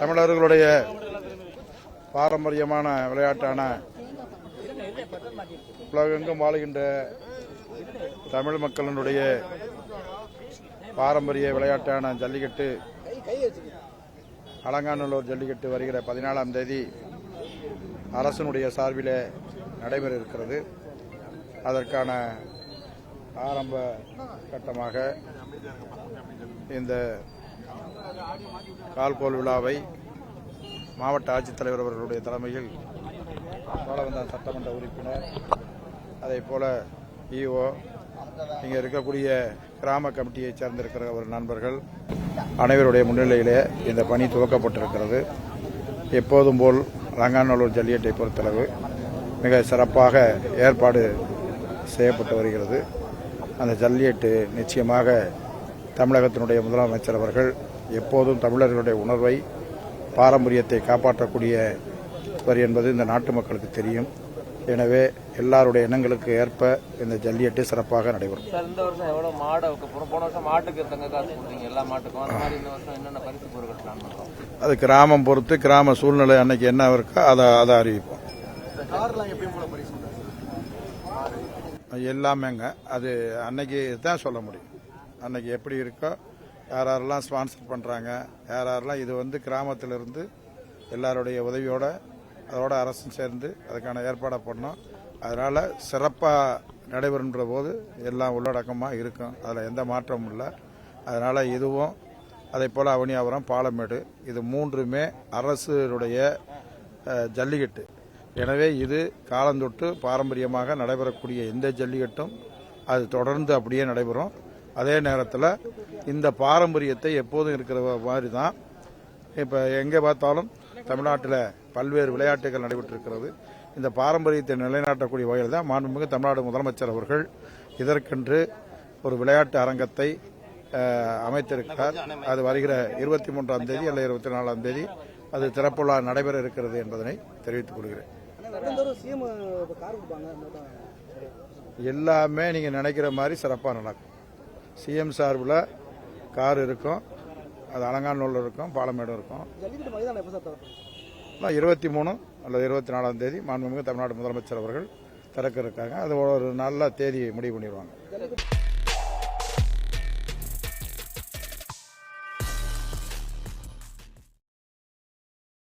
தமிழர்களுடைய பாரம்பரியமான விளையாட்டான உலகெங்கும் வாழுகின்ற தமிழ் மக்களினுடைய பாரம்பரிய விளையாட்டான ஜல்லிக்கட்டு அலங்காநல்லூர் ஜல்லிக்கட்டு வருகிற பதினாலாம் தேதி அரசனுடைய சார்பில் நடைபெற இருக்கிறது. அதற்கான ஆரம்ப கட்டமாக இந்த கால்கோல் விழாவை மாவட்ட ஆட்சித்தலைவர் அவர்களுடைய தலைமையில் சோழவந்தான் சட்டமன்ற உறுப்பினர் அதே போல இஓ இங்கே இருக்கக்கூடிய கிராம கமிட்டியைச் சேர்ந்திருக்கிற ஒரு நண்பர்கள் அனைவருடைய முன்னிலையிலே இந்த பணி துவக்கப்பட்டிருக்கிறது. எப்போதும் போல் ரங்காநல்லூர் ஜல்லியட்டை பொறுத்தளவு மிக சிறப்பாக ஏற்பாடு செய்யப்பட்டு வருகிறது. அந்த ஜல்லியட்டு நிச்சயமாக தமிழகத்தினுடைய முதலமைச்சர் அவர்கள் எப்போதும் தமிழர்களுடைய உணர்வை பாரம்பரியத்தை காப்பாற்றக்கூடியவர் என்பது இந்த நாட்டு மக்களுக்கு தெரியும். எனவே எல்லாருடைய எண்ணங்களுக்கு ஏற்ப இந்த ஜல்லிக்கட்டு சிறப்பாக நடைபெறும். சார் இந்த வருஷம் எவ்வளவு மாடை வைக்க போறோம் போன வருஷம் மாட்டுக்கு தங்க காசு கொடுத்தீங்க எல்லா மாட்டுக்கும். அந்த மாதிரி இந்த வருஷம் என்னென்ன பரிசு பொருட்கள் பிளான் பண்றோம்? அது கிராமம் பொறுத்து கிராம சூழ்நிலை அன்னைக்கு என்ன இருக்கோ அதை அதை அறிவிப்போம். எல்லாமேங்க. அது அன்னைக்கு தான் சொல்ல முடியும். அன்னைக்கு எப்படி இருக்கோ யார் யாரெல்லாம் ஸ்பான்சர் பண்ணுறாங்க யார் யாரெல்லாம் இது வந்து கிராமத்திலிருந்து எல்லாருடைய உதவியோட அதோட அரசும் சேர்ந்து அதுக்கான ஏற்பாடை பண்ணோம். அதனால் சிறப்பாக நடைபெறுன்ற போது எல்லாம் உள்ளடக்கமாக இருக்கும். அதில் எந்த மாற்றமும் இல்லை. அதனால் இதுவும் அதே போல் அவனியாபுரம் பாலமேடு இது மூன்றுமே அரசுடைய ஜல்லிக்கட்டு. எனவே இது காலந்தொட்டு பாரம்பரியமாக நடைபெறக்கூடிய எந்த ஜல்லிக்கட்டும் அது தொடர்ந்து அப்படியே நடைபெறும். அதே நேரத்தில் இந்த பாரம்பரியத்தை எப்போதும் இருக்கிற மாதிரி தான் இப்போ எங்கே பார்த்தாலும் தமிழ்நாட்டில் பல்வேறு விளையாட்டுகள் நடைபெற்றிருக்கிறது. இந்த பாரம்பரியத்தை நிலைநாட்டக்கூடிய வகையில் தான் மாண்புமிகு தமிழ்நாடு முதலமைச்சர் அவர்கள் இதற்கென்று ஒரு விளையாட்டு அரங்கத்தை அமைத்திருக்கிறார். அது வருகிற இருபத்தி மூன்றாம் தேதி அல்ல இருபத்தி நாலாம் தேதி அது திறப்புலா நடைபெற இருக்கிறது என்பதனை தெரிவித்துக் கொள்கிறேன். எல்லாமே நீங்கள் நினைக்கிற மாதிரி சிறப்பாக நடக்கும். சிஎம் சார்பில் கார் இருக்கும். அது அலங்காநல்லூர் இருக்கும் பாலமேடு இருக்கும். இருபத்தி மூணு அல்லது இருபத்தி நாலாம் தேதி மாண்புமிகு தமிழ்நாடு முதலமைச்சர் அவர்கள் திறக்க இருக்காங்க அது ஒரு நல்ல தேதியை முடிவு பண்ணிடுவாங்க.